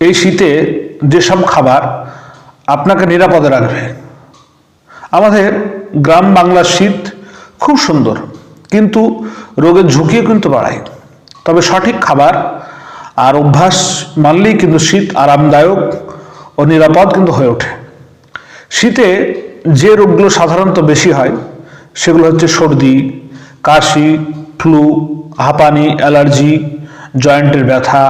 এই শীতে যেসব খাবার আপনাকে নিরাপদে রাখবে, আমাদের গ্রাম বাংলার শীত খুব সুন্দর, কিন্তু রোগের ঝুঁকিও কিন্তু বাড়ায়। তবে সঠিক খাবার আর অভ্যাস মানলেই কিন্তু শীত আরামদায়ক ও নিরাপদ কিন্তু হয়ে ওঠে। শীতে যে রোগগুলো সাধারণত বেশি হয়, সেগুলো হচ্ছে সর্দি, কাশি, ফ্লু, হাঁপানি, অ্যালার্জি, জয়েন্টের ব্যথা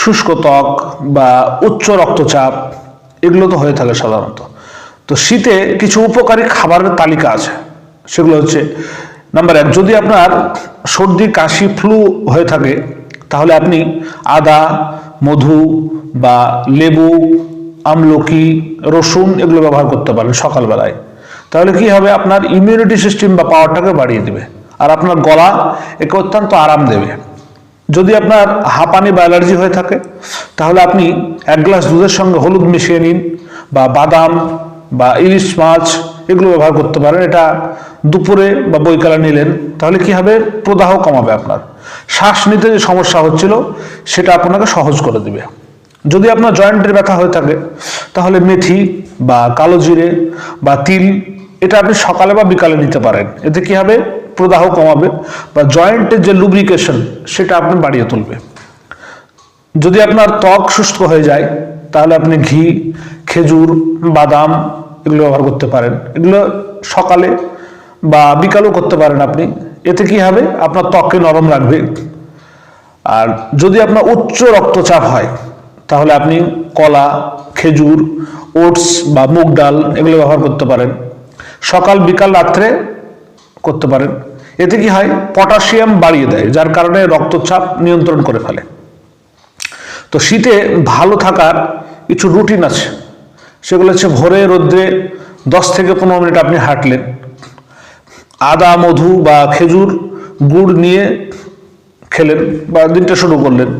শুষ্ক ত্বক বা উচ্চ রক্তচাপ, এগুলো তো হয়ে থাকে সাধারণত। তো শীতে কিছু উপকারী খাবারের তালিকা আছে। সেগুলো হচ্ছে নাম্বার এক, যদি আপনার সর্দি, কাশি ফ্লু হয়ে থাকে, তাহলে আপনি আদা, মধু বা লেবু, আমলকি, রসুন এগুলো ব্যবহার করতে পারেন সকালবেলায়। তাহলে কি হবে? আপনার ইমিউনিটি সিস্টেম বা পাওয়ারটাকে বাড়িয়ে দেবে। আর আপনার গলা একে অত্যন্ত আরাম দেবে। যদি আপনার হাঁপানি বা অ্যালার্জি হয়ে থাকে, তাহলে আপনি এক গ্লাস দুধের সঙ্গে হলুদ মিশিয়ে নিন বা বাদাম বা ইলিশ মাছ এগুলো ব্যবহার করতে পারেন। এটা দুপুরে বা বৈকালে নিলেন, তাহলে কি হবে? প্রদাহ কমাবে আপনার। শ্বাস নিতে যে সমস্যা হচ্ছিল, সেটা আপনাকে সহজ করে দিবে। যদি আপনার জয়েন্টের ব্যথা হয়ে থাকে, তাহলে মেথি বা কালো জিরে বা তিল, এটা আপনি সকালে বা বিকালে নিতে পারেন। এতে কি হবে? প্রদাহ কমাবে বা জয়েন্টের যে লুব্রিকেশন সেটা আপনি বাড়িয়ে তুলবে। যদি আপনার ত্বক শুষ্ক হয়ে যায়, তাহলে আপনি ঘি, খেজুর, বাদাম এগুলো ব্যবহার করতে পারেন। এগুলো সকালে বা বিকালেও করতে পারেন আপনি। এতে কি হবে? আপনার ত্বককে নরম রাখবে। আর যদি আপনার উচ্চ রক্তচাপ হয়, তাহলে আপনি কলা, খেজুর, ওটস বা মুগ ডাল এগুলো ব্যবহার করতে পারেন। সকাল, বিকাল, রাত্রে করতে পারেন। এতে কি হয়? পটাশিয়াম বাড়িয়ে দেয়, যার কারণে রক্তচাপ নিয়ন্ত্রণ করে ফেলে। তো শীতে ভালো থাকার কিছু রুটিন আছে। সেগুলো হচ্ছে ভোরে, রোদ্রে দশ থেকে পনেরো মিনিট আপনি হাঁটলেন। আদা, মধু বা খেজুর গুড় নিয়ে খেলেন বা দিনটা শুরু করলেন।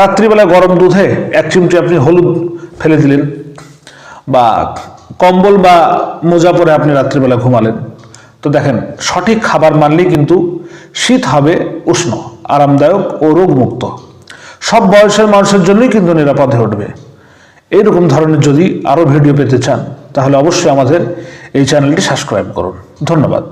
রাত্রিবেলা গরম দুধে এক চিমটি আপনি হলুদ ফেলে দিলেন বা কম্বল বা মোজা পরে আপনি রাত্রিবেলা ঘুমালেন। তো দেখেন, সঠিক খাবার মানলেই কিন্তু শীত হবে উষ্ণ, আরামদায়ক ও রোগমুক্ত। সব বয়সের মানুষের জন্যই কিন্তু নিরাপদ হয়ে উঠবে। এইরকম ধরনের যদি আরও ভিডিও পেতে চান, তাহলে অবশ্যই আমাদের এই চ্যানেলটি সাবস্ক্রাইব করুন। ধন্যবাদ।